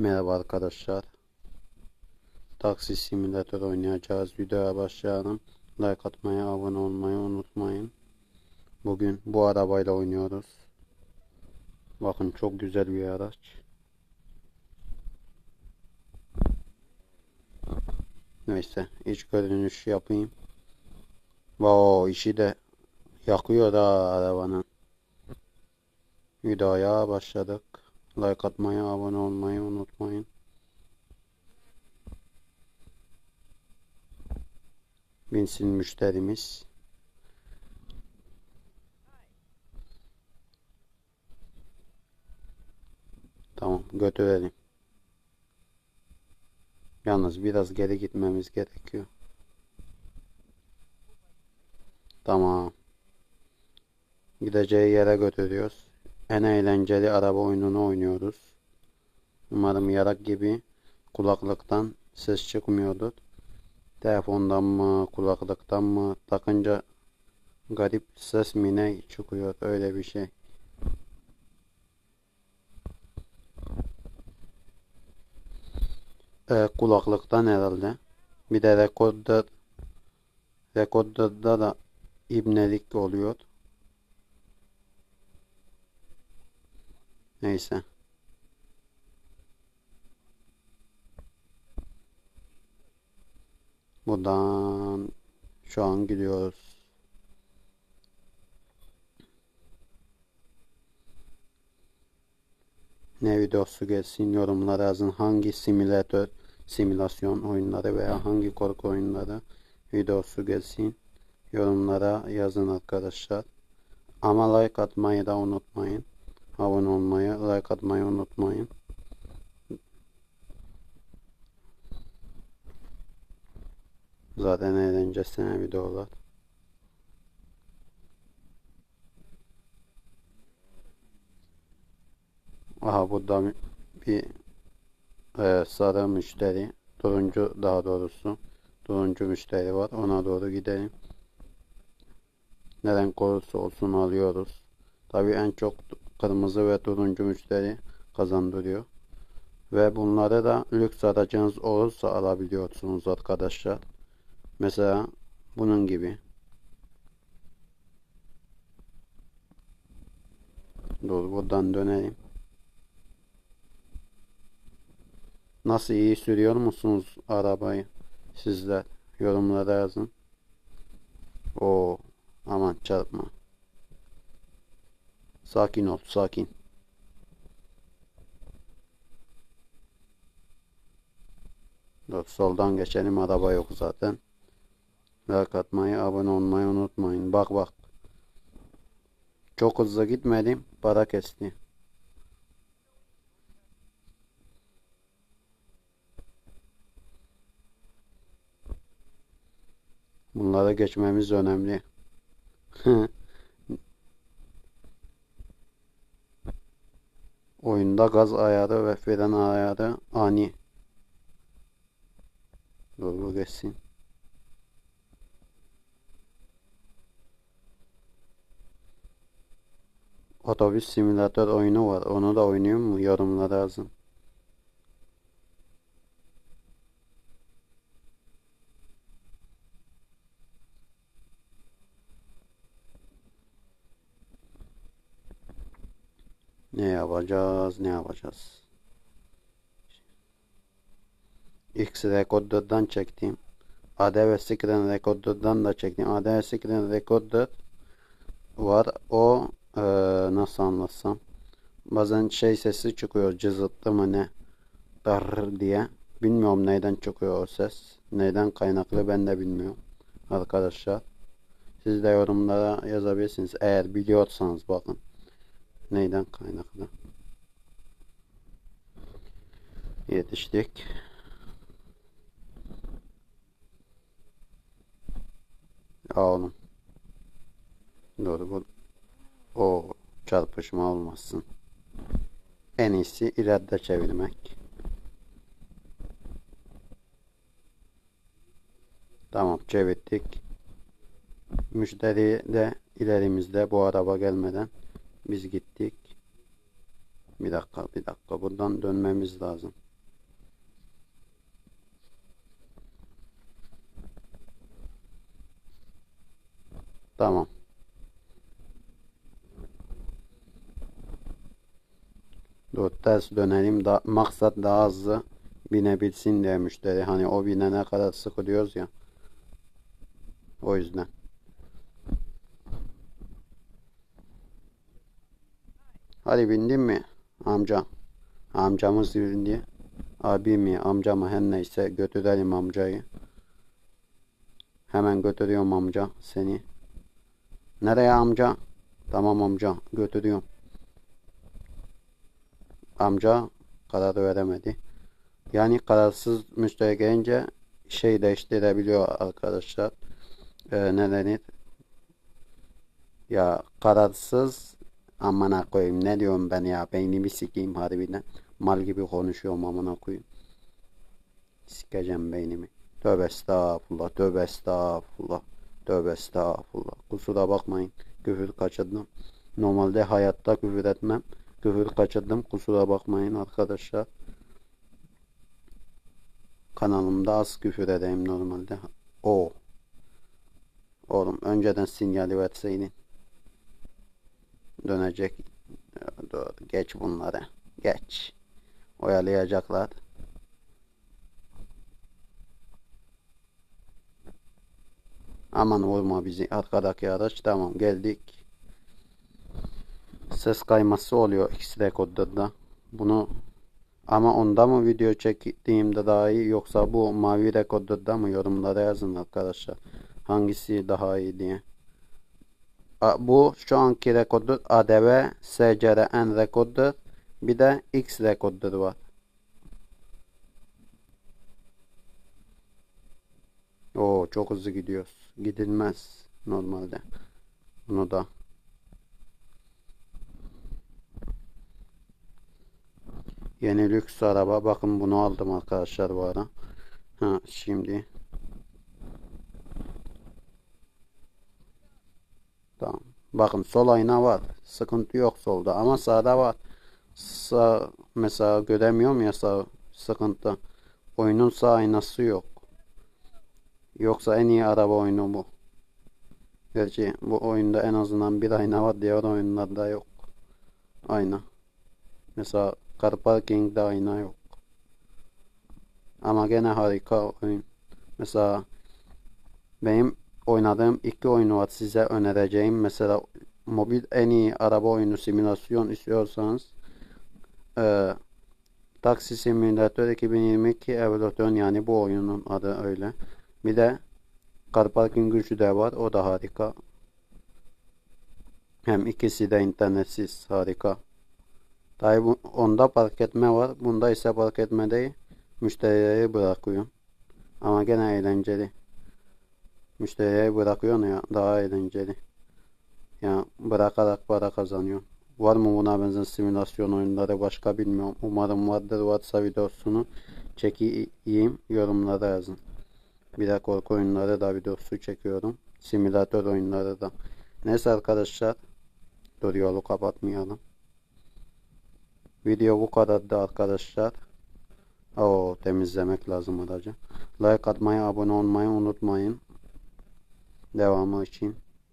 Merhaba arkadaşlar. Taksi simülatör oynayacağız. Videoya başlayalım. Like atmayı, abone olmayı unutmayın. Bugün bu arabayla oynuyoruz. Bakın çok güzel bir araç. Neyse iç görünüş yapayım. Wow işi de yakıyor da arabanın. Videoya başladık. Like atmayı, abone olmayı unutmayın. Binsin müşterimiz. Tamam götürelim. Yalnız biraz geri gitmemiz gerekiyor. Tamam. Gideceği yere götürüyoruz. En eğlenceli araba oyununu oynuyoruz. Umarım yarak gibi kulaklıktan ses çıkmıyordur. Telefondan mı, kulaklıktan mı takınca garip ses mi ne çıkıyor öyle bir şey. Ee, kulaklıktan herhalde. Bir de rekorder rekorderda da ibnelik oluyor. Neyse. Buradan şu an gidiyoruz. Ne videosu gelsin yorumlara yazın. Hangi simülatör, simülasyon oyunları veya hangi korku oyunları videosu gelsin. Yorumlara yazın arkadaşlar. Ama like atmayı da unutmayın. Abone olmayı, like atmayı unutmayın. Zaten eğlencesine videolar. Aha burada bir e, sarı müşteri, turuncu daha doğrusu turuncu müşteri var. Ona doğru gidelim. Neden olursa olsun alıyoruz. Tabii en çok kırmızı ve turuncu müşteri kazandırıyor. Ve bunları da lüks aracınız olursa alabiliyorsunuz arkadaşlar. Mesela bunun gibi. Dur buradan dönelim. Nasıl iyi sürüyor musunuz arabayı? Sizler yorumlara yazın. O aman çarpma. Sakin ol, sakin. Dur, soldan geçelim, araba yok zaten. Like atmayı, abone olmayı unutmayın. Bak bak. Çok hızlı gitmedim, para kesti. Bunlara geçmemiz önemli. Oyunda gaz ayarı ve fren ayarı ani. Dur bu geçsin. Otobüs simülatör oyunu var. Onu da oynuyor mu? Yorumlara yazın. Ne yapacağız? Ne yapacağız? X Recorder'dan çektiğim ADV Screen Recorder'dan da çektiğim ADV Screen Recorder var. O e, nasıl anlatsam? Bazen şey sesi çıkıyor cızıtlı mı ne? Dar diye. Bilmiyorum neyden çıkıyor o ses. Neyden kaynaklı ben de bilmiyorum arkadaşlar. Siz de yorumlara yazabilirsiniz. Eğer biliyorsanız bakın neyden kaynaklı? Yetiştik. Ya oğlum. Doğru bu o çarpışma olmasın. En iyisi ileride çevirmek. Tamam çevirdik. Müşteri de ilerimizde bu araba gelmeden biz gittik. Bir dakika, bir dakika. Buradan dönmemiz lazım. Tamam. Dur ters dönelim. Da, maksat daha hızlı binebilsin diye müşteri. Hani o binene kadar sıkılıyoruz ya. O yüzden. Hadi bindin mi amca? Amcamız bindi. Abi mi amca mı her neyse götürelim amcayı. Hemen götürüyorum amca seni. Nereye amca? Tamam amca götürüyorum. Amca karar veremedi. Yani kararsız müşteri gelince şey değiştirebiliyor arkadaşlar. Ee, ne denir? Ya kararsız amına koyayım ne diyorum ben ya beynimi sikeyim harbiden. Mal gibi konuşuyorum amına koyayım. Sikeceğim beynimi. Tövbe estağfurullah, tövbe estağfurullah, tövbe estağfurullah. Kusura bakmayın, küfür kaçırdım. Normalde hayatta küfür etmem. Küfür kaçırdım, kusura bakmayın arkadaşlar. Kanalımda az küfür edeyim normalde. O. Oğlum önceden sinyali verseydin. Dönecek. Dur, geç bunları. Geç. Oyalayacaklar. Aman vurma bizi. Arkadaki araç. Tamam geldik. Ses kayması oluyor ikisi de. Bunu ama onda mı video çektiğimde daha iyi yoksa bu mavi rekorda mı yorumlara yazın arkadaşlar. Hangisi daha iyi diye. Bu şu anki rekordur. ADV SCRN rekordur. Bir de X rekordur var. Oo çok hızlı gidiyoruz. Gidilmez normalde. Bunu da. Yeni lüks araba. Bakın bunu aldım arkadaşlar bu ara. Ha şimdi. Tamam. Bakın sol ayna var. Sıkıntı yok solda ama sağda var. Sağ mesela göremiyorum ya sağ sıkıntı. Oyunun sağ aynası yok. Yoksa en iyi araba oyunu bu. Gerçi bu oyunda en azından bir ayna var. Diğer oyunlarda yok. Ayna. Mesela Car Parking'de ayna yok. Ama gene harika oyun. Mesela benim oynadığım iki oyunu var size önereceğim. Mesela mobil en iyi araba oyunu simülasyon istiyorsanız e, Taksi Simulator 2022 Evolution yani bu oyunun adı öyle. Bir de Car gücü de var. O da harika. Hem ikisi de internetsiz harika. Tabi onda park etme var. Bunda ise park etme değil. Müşterileri bırakıyorum. Ama gene eğlenceli. Müşteriye bırakıyorsun ya daha eğlenceli. Ya bırakarak para kazanıyor. Var mı buna benzer simülasyon oyunları başka bilmiyorum. Umarım vardır. Varsa videosunu çekeyim. Yorumlara yazın. Bir de korku oyunları da videosu çekiyorum. Simülatör oyunları da. Neyse arkadaşlar. Dur yolu kapatmayalım. Video bu kadardı arkadaşlar. Oo temizlemek lazım aracı. Like atmayı, abone olmayı unutmayın. Devamı için.